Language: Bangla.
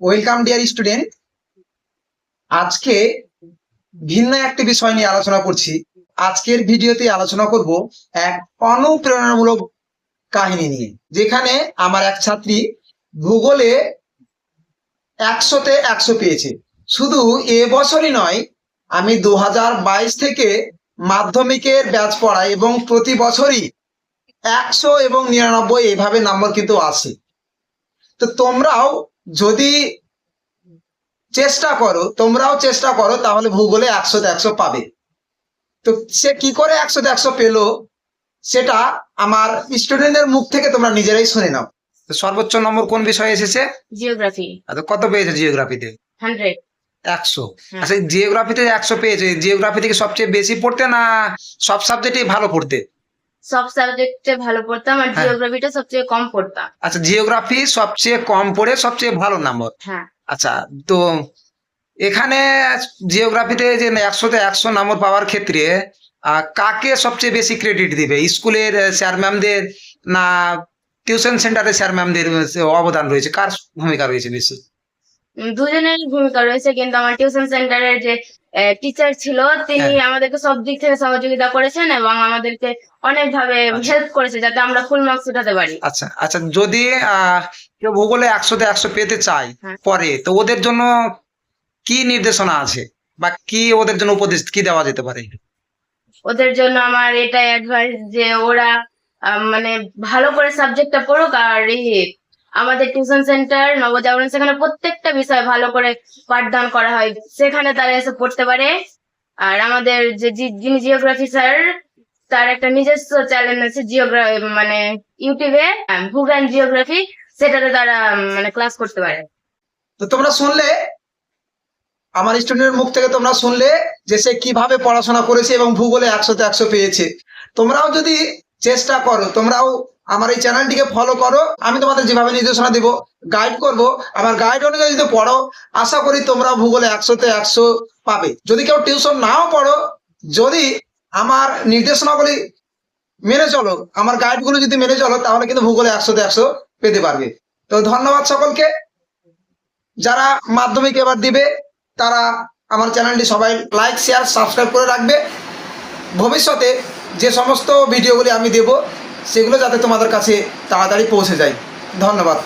ওয়েলকাম ডিয়ার স্টুডেন্ট আজকে ভিন্ন একটি বিষয় নিয়ে আলোচনা করছি। আজকের ভিডিওতে আলোচনা করব এক অনুপ্রেরণামূলক কাহিনী নিয়ে, যেখানে আমার এক ছাত্রী ভূগোলে একশোতে একশো পেয়েছে। শুধু এ বছরই নয়, আমি দু হাজার বাইশ থেকে মাধ্যমিকের ব্যাচ পড়াই এবং প্রতি বছরই একশো এবং নিরানব্বই এভাবে নাম্বার কিন্তু আসে। তো তোমরাও যদি চেষ্টা করো তোমরাও চেষ্টা করো তাহলে ভূগোলে একশো একশো পাবে। তো সে কি করে একশো একশো পেল? সেটা আমার স্টুডেন্টের মুখ থেকে তোমরা নিজেরাই শুনে নাও। তো সর্বোচ্চ নম্বর কোন বিষয়ে এসেছে? জিওগ্রাফি। আচ্ছা কত পেয়েছে জিওগ্রাফিতে? হান্ড্রেড। একশো। আচ্ছা জিওগ্রাফিতে একশো পেয়েছে। জিওগ্রাফি থেকে সবচেয়ে বেশি পড়তে না সব সাবজেক্টেই ভালো পড়তে? সব সাবজেক্টে ভালো পড়তাম আর হ্যাঁ। জিওগ্রাফিটা সবচেয়ে কম পড়তাম। আচ্ছা জিওগ্রাফি সবচেয়ে কম পড়ে সবচেয়ে ভালো নাম্বার হ্যাঁ। আচ্ছা তো এখানে জিওগ্রাফিতে যে একশোতে একশো নম্বর পাওয়ার ক্ষেত্রে কাকে সবচেয়ে বেশি ক্রেডিট দিবে? স্কুলের স্যার ম্যামদের না টিউশন সেন্টারের স্যার ম্যামদের অবদান রয়েছে? কার ভূমিকা রয়েছে বেশি উম, দুজনের ভূমিকা রয়েছে কিন্তু আমার টিউশন সেন্টারের যে টিচার ছিল তিনি হ্যাঁ। আমাদেরকে সব দিক থেকে সহযোগিতা করেছেন এবং আমাদেরকে অনেকভাবে আচ্ছা। হেল্প করেছে যাতে আমরা ফুল মার্কস উঠাতে পারি আচ্ছা আচ্ছা যদি কেউ ভূগোলে একশো একশোতে একশো পেতে চায় হ্যাঁ। পরে তো ওদের জন্য কি নির্দেশনা আছে বা কি ওদের জন্য উপদেশ কি দেওয়া যেতে পারে ওদের জন্য আমার এটাই অ্যাডভাইস যে ওরা মানে ভালো করে সাবজেক্টটা পড়ুক আর এই আমাদের টিউশন সেন্টার নবজাগরণ, সেখানে প্রত্যেকটা বিষয় ভালো করে পাঠদান করা হয়। সেখানে তারা এসে পড়তে পারে। আর আমাদের যে যিনি জিওগ্রাফি স্যার তার একটা নিজস্ব চ্যানেল আছে জিওগ্রাফি মানে ইউটিউবে ভূজ্ঞান জিওগ্রাফি সেটাতে তারা মানে ক্লাস করতে পারে। তো তোমরা শুনলে, আমার স্টুডেন্টের মুখ থেকে তোমরা শুনলে যে সে কীভাবে পড়াশোনা করেছে এবং ভূগোলে একশোতে একশো পেয়েছে। তোমরাও যদি চেষ্টা করো, তোমরাও আমার এই চ্যানেলটিকে ফলো করো। আমি তোমাদের যেভাবে নির্দেশনা দিব গাইড করব। আমার গাইড অনুযায়ী যদি পড়ো, আশা করি তোমরা ভূগোলে একশোতে একশো পাবে। যদি কেউ টিউশন নাও পড়ো, যদি আমার নির্দেশনাগুলি মেনে চলো, আমার গাইডগুলো যদি মেনে চলো, তাহলে কিন্তু ভূগোলে একশোতে একশো পেতে পারবে। তো ধন্যবাদ সকলকে। যারা মাধ্যমিক এবার দিবে, তারা আমার চ্যানেলটি সবাই লাইক শেয়ার সাবস্ক্রাইব করে রাখবে। ভবিষ্যতে যে সমস্ত ভিডিওগুলি আমি দেব সেগুলো যাতে তোমাদের কাছে তাড়াতাড়ি পৌঁছে যায়। ধন্যবাদ।